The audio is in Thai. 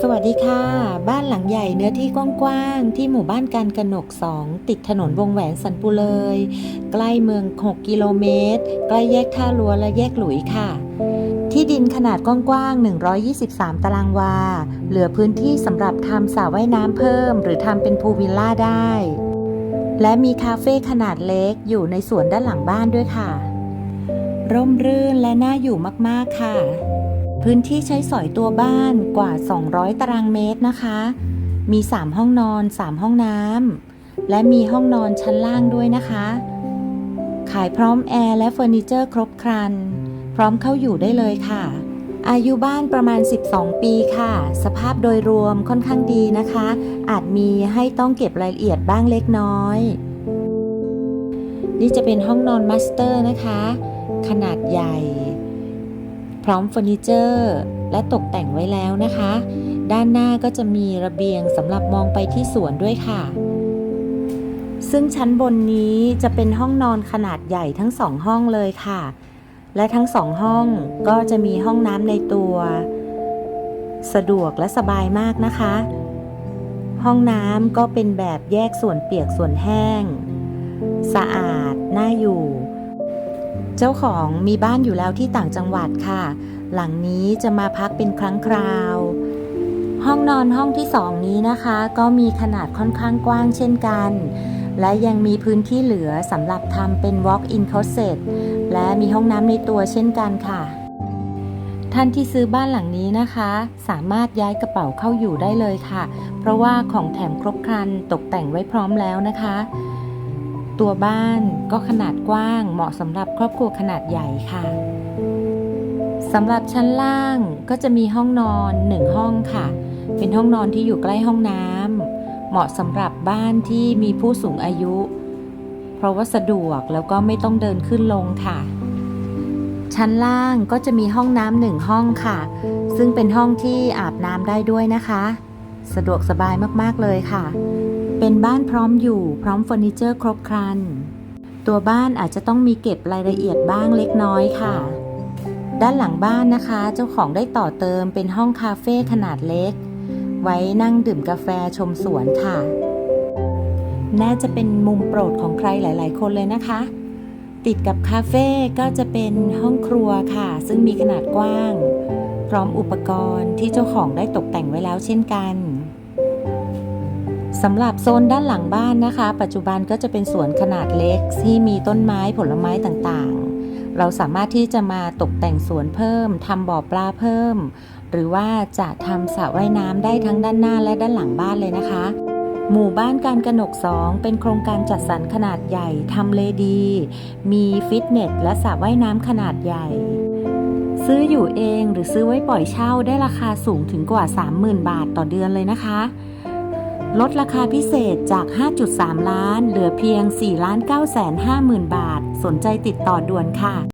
สวัสดีค่ะ บ้านหลังใหญ่เนื้อที่กว้างๆ ที่หมู่บ้านการกนก 2 ติดถนนวงแหวนสันปุเลย ใกล้เมือง 6 กิโลเมตร ใกล้แยกท่ารัวและแยกหลุยค่ะ ที่ดินขนาดกว้างๆ 123 ตารางวา เหลือพื้นที่สำหรับทำสระว่ายน้ำเพิ่ม หรือทำเป็นพูลวิลล่าได้ และมีคาเฟ่ขนาดเล็กอยู่ในสวนด้านหลังบ้านด้วยค่ะ ร่มรื่นและน่าอยู่มากๆค่ะ พื้นที่ใช้สอยตัวบ้านกว่า 200 ตารางเมตรนะคะ มี 3 ห้องนอน 3 ห้องน้ำ และมีห้องนอนชั้นล่างด้วยนะคะ ขายพร้อมแอร์และเฟอร์นิเจอร์ครบครัน พร้อมเข้าอยู่ได้เลยค่ะ อายุบ้านประมาณ 12 ปีค่ะ สภาพโดยรวมค่อนข้างดีนะคะ อาจมีให้ต้องเก็บรายละเอียดบ้างเล็กน้อย นี่จะเป็นห้องนอนมาสเตอร์นะคะ ขนาดใหญ่ พร้อมเฟอร์นิเจอร์และตกแต่งไว้แล้วนะคะ ด้านหน้าก็จะมีระเบียงสำหรับมองไปที่สวนด้วยค่ะ ซึ่งชั้นบนนี้จะเป็นห้องนอนขนาดใหญ่ทั้งสองห้องเลยค่ะ และทั้งสองห้องก็จะมีห้องน้ำในตัว สะดวกและสบายมากนะคะ ห้องน้ำก็เป็นแบบแยกส่วนเปียกส่วนแห้ง สะอาดน่าอยู่ เจ้าของมีบ้านอยู่แล้วที่ต่างจังหวัดค่ะ หลังนี้จะมาพักเป็นครั้งคราว ห้องนอนห้องที่สองนี้นะคะ ก็มีขนาดค่อนข้างกว้างเช่นกัน และยังมีพื้นที่เหลือสำหรับทำเป็น walk-in closet และมีห้องน้ำในตัวเช่นกันค่ะ ท่านที่ซื้อบ้านหลังนี้นะคะ สามารถย้ายกระเป๋าเข้าอยู่ได้เลยค่ะ เพราะว่าของแถมครบครันตกแต่งไว้พร้อมแล้วนะคะ ตัวบ้านก็ขนาดกว้างเหมาะสำหรับครอบครัวขนาดใหญ่ค่ะสำหรับชั้นล่างก็จะมีห้องนอนหนึ่งห้องค่ะ เป็นห้องนอนที่อยู่ใกล้ห้องน้ำเหมาะสำหรับบ้านที่มีผู้สูงอายุ เพราะว่าสะดวกแล้วก็ไม่ต้องเดินขึ้นลงค่ะ ชั้นล่างก็จะมีห้องน้ำหนึ่งห้องค่ะ ซึ่งเป็นห้องที่อาบน้ำได้ด้วยนะคะ สะดวกสบายมากๆเลยค่ะ เป็นบ้านพร้อมอยู่พร้อมเฟอร์นิเจอร์ครบครัน ตัวบ้านอาจจะต้องมีเก็บรายละเอียดบ้างเล็กน้อยค่ะ ด้านหลังบ้านนะคะ เจ้าของได้ต่อเติมเป็นห้องคาเฟ่ขนาดเล็ก ไว้นั่งดื่มกาแฟชมสวนค่ะ น่าจะเป็นมุมโปรดของใครหลาย ๆ คนเลยนะคะ ติดกับคาเฟ่ก็จะเป็นห้องครัวค่ะ ซึ่งมีขนาดกว้าง พร้อมอุปกรณ์ที่เจ้าของได้ตกแต่งไว้แล้วเช่นกัน สำหรับโซนด้านหลังบ้านนะคะ ปัจจุบันก็จะเป็นสวนขนาดเล็กที่มีต้นไม้ผลไม้ต่างๆ เราสามารถที่จะมาตกแต่งสวนเพิ่มทำบ่อปลาเพิ่ม หรือว่าจะทำสระว่ายน้ำได้ทั้งด้านหน้าและด้านหลังบ้านเลยนะคะ หมู่บ้านการกนกสองเป็นโครงการจัดสรรขนาดใหญ่ทำเลดี มีฟิตเนสและสระว่ายน้ำขนาดใหญ่ซื้ออยู่เองหรือซื้อไว้ปล่อยเช่าได้ราคาสูงถึงกว่า 30,000 บาทต่อเดือนเลยนะคะ ลดราคาพิเศษจาก 5.3 ล้าน เหลือเพียง 4 9 5 0 0 0 0 บาท สนใจติดต่อด่วนค่ะ